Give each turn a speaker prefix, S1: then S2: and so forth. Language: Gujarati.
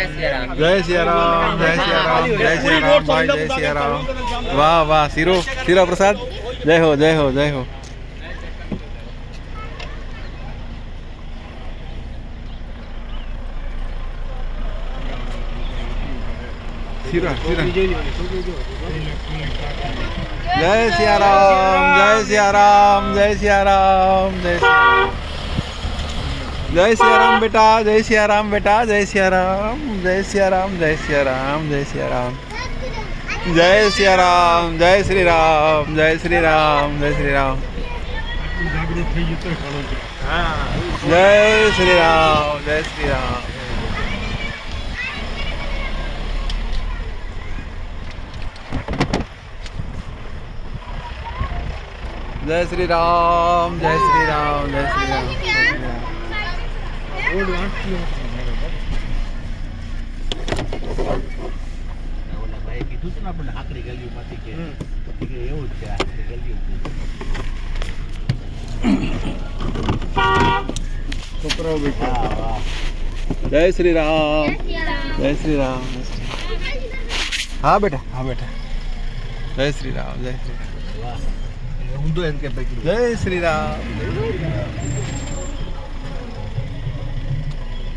S1: જય સિયારામ. જય સિયારામ જય સિયારામ ભાઈ જય સિયારામ. વાહ વાહ શીરો શીરો પ્રસાદ? જય હો જય હો જય હો. જય સિયારામ જય સિયારામ જય સિયારામ જય સિયારામ. જય સિયારામ જય સિયારામ બેટા જય સિયારામ બેટા જય સિયારામ જય સિયારામ જય સિયારામ જય સિયારામ જય સિયારામ જય શ્રી રામ જય શ્રી રામ જય શ્રી રામ જય શ્રી રામ જય શ્રી રામ જય શ્રી રામ જય શ્રી રામ જય શ્રી રામ જય શ્રી રામ
S2: ઓલા ભાઈએ કીધું હતું ને આપણને આકરી ગલીમાંથી કે કે એવું જ છે આકરી ગલીઓ
S1: છોકરાઓ બેઠા જય શ્રી રામ. જય શ્રી રામ. શ્રી હા બેટા. હા બેટા. જય શ્રી રામ જય શ્રી રામ. જય શ્રી રામ.